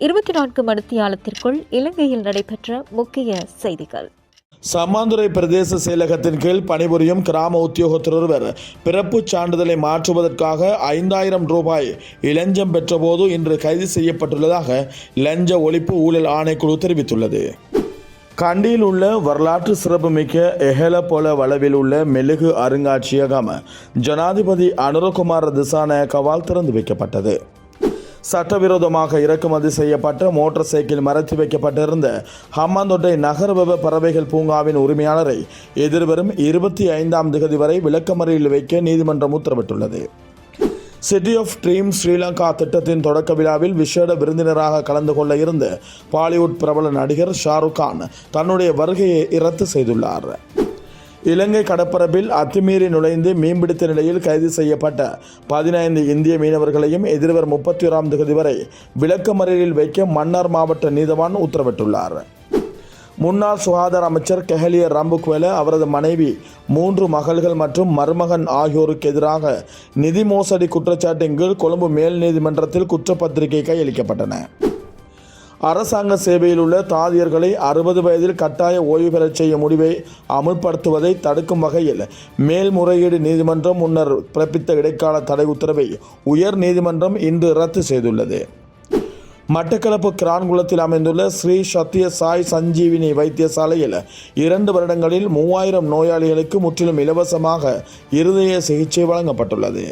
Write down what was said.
இருபத்தி நான்கு மணித்தியாலத்திற்குள் இலங்கையில் நடைபெற்ற முக்கிய செய்திகள். சம்மாந்துறை பிரதேச செயலகத்தின் கீழ் பணிபுரியும் கிராம உத்தியோகத்தர் ஒருவர் பிறப்புச் சான்றிதழை மாற்றுவதற்காக ஐந்தாயிரம் ரூபாய் இலஞ்சம் பெற்றபோது இன்று கைது செய்யப்பட்டுள்ளதாக லஞ்ச ஒழிப்பு ஊழல் ஆணைக்குழு தெரிவித்துள்ளது. கண்டியில் உள்ள வரலாற்று சிறப்புமிக்க எஹலபொல வளவில் உள்ள மெழுகு அருங்காட்சியகம் ஜனாதிபதி அனுரகுமார திசாநாயக்கவால் திறந்து வைக்கப்பட்டது. சட்டவிரோதமாக இறக்குமதி செய்யப்பட்ட மோட்டார் சைக்கிள் மறைத்து வைக்கப்பட்டிருந்த ஹம்மாந்தொட்டை நகர்வெவ பறவைகள் பூங்காவின் உரிமையாளரை எதிர்வரும் இருபத்தி ஐந்தாம் திகதி வரை விளக்கமறையில் வைக்க நீதிமன்றம் உத்தரவிட்டுள்ளது. சிட்டி ஆஃப் ட்ரீம் ஸ்ரீலங்கா திட்டத்தின் தொடக்க விழாவில் விசேட விருந்தினராக கலந்து கொள்ள இருந்த பாலிவுட் பிரபல நடிகர் ஷாருக் கான் தன்னுடைய வருகையை ரத்து செய்துள்ளார். இலங்கை கடற்பரப்பில் அத்துமீறி நுழைந்து மீன்பிடித்த நிலையில் கைது செய்யப்பட்ட பதினைந்து இந்திய மீனவர்களையும் எதிர்வரும் முப்பத்தி ஓராம் தேதி வரை விளக்கமறையில் வைக்க மன்னார் மாவட்ட நீதவான் உத்தரவிட்டுள்ளார். முன்னாள் சுகாதார அமைச்சர் கெஹலிய ரம்புக்வெல அவரது மனைவி மூன்று மகள்கள் மற்றும் மருமகன் ஆகியோருக்கு எதிராக நிதி மோசடி குற்றச்சாட்டின் கீழ் கொழும்பு மேல் நீதிமன்றத்தில் குற்றப்பத்திரிகை கையளிக்கப்பட்டன. அரசாங்க சேவையில் உள்ள தாதியர்களை அறுபது வயதில் கட்டாய ஓய்வு பெறச் செய்யும் முடிவை அமுல்படுத்துவதை தடுக்கும் வகையில் மேல்முறையீடு நீதிமன்றம் முன்னர் பிறப்பித்த இடைக்கால தடை உத்தரவை உயர் நீதிமன்றம் இன்று ரத்து செய்துள்ளது. மட்டக்களப்பு கிரான்குளத்தில் அமைந்துள்ள ஸ்ரீ சத்ய சாய் சஞ்சீவினி வைத்தியசாலையில் இரண்டு வருடங்களில் மூவாயிரம் நோயாளிகளுக்கு முற்றிலும் இலவசமாக இருதய சிகிச்சை வழங்கப்பட்டுள்ளது.